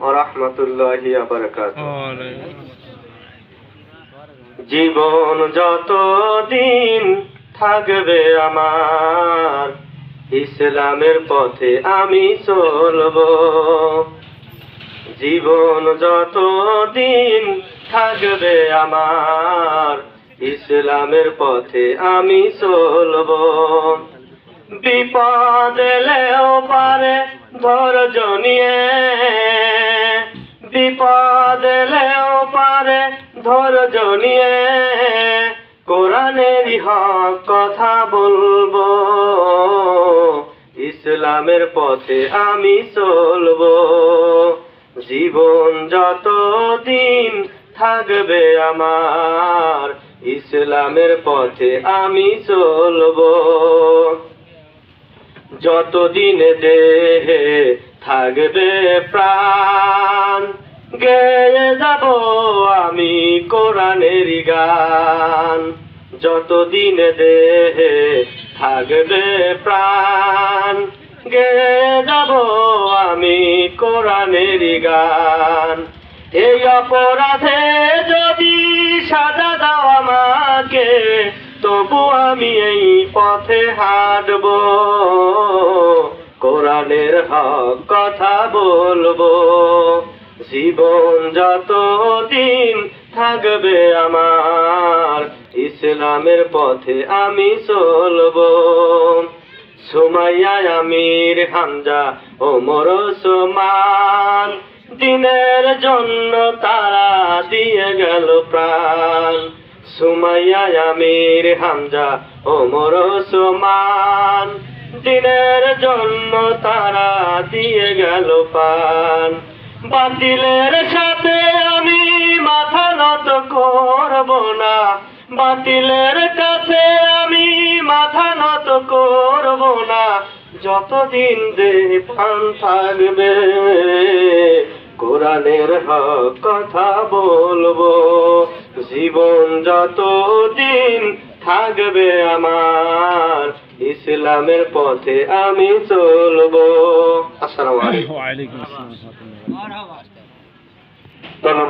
রহমতুল্লাহি জীবন যত দিন থাকবে আমার ইসলামের পথে আমি চলব। জীবন যত দিন থাকবে আমার ইসলামের পথে আমি চলব। বিপদ এলেও পারে ধৈর্য নিয়ে বিপদ পারে, ধৈর্য নিয়ে কোরআনের হক কথা বলব। ইসলামের পথে আমি চলবো। জীবন যত দিন থাকবে আমার, ইসলামের পথে আমি চলবো। যতদিন দেহে থাকবে প্রাণ গেয়ে যাব আমি কোরআনের গান। যতদিন দেহে থাকবে প্রাণ, গেয়ে যাব আমি কোরআনের গান। এই অপরাধে যদি সাজা দাও আমাকে, তবু আমি এই পথে হাঁটব। কোরআনের হক কথা বলব। জীবন যত দিন থাকবে আমার, ইসলামের পথে আমি চলবো। সুমাইয়া আমির হামজা ওমর সুমান, দিনের জন্য তারা দিয়ে গেল প্রাণ। সুমাইয়া আমির হামজা ওমর সুমান, দিনের জন্য তারা দিয়ে গেল পান বাতিলের সাথে আমি মাথা নত করব না। বাতিলের কাছে আমি মাথা নত করব না। যতদিন দে প্রাণ থাকবে, কোরআনের হক কথা বলব। জীবন যতদিন থাকবে আমার ইসলামের পথে আমি চলবো। আসসালামু আলাইকুম। ধন্যবাদ।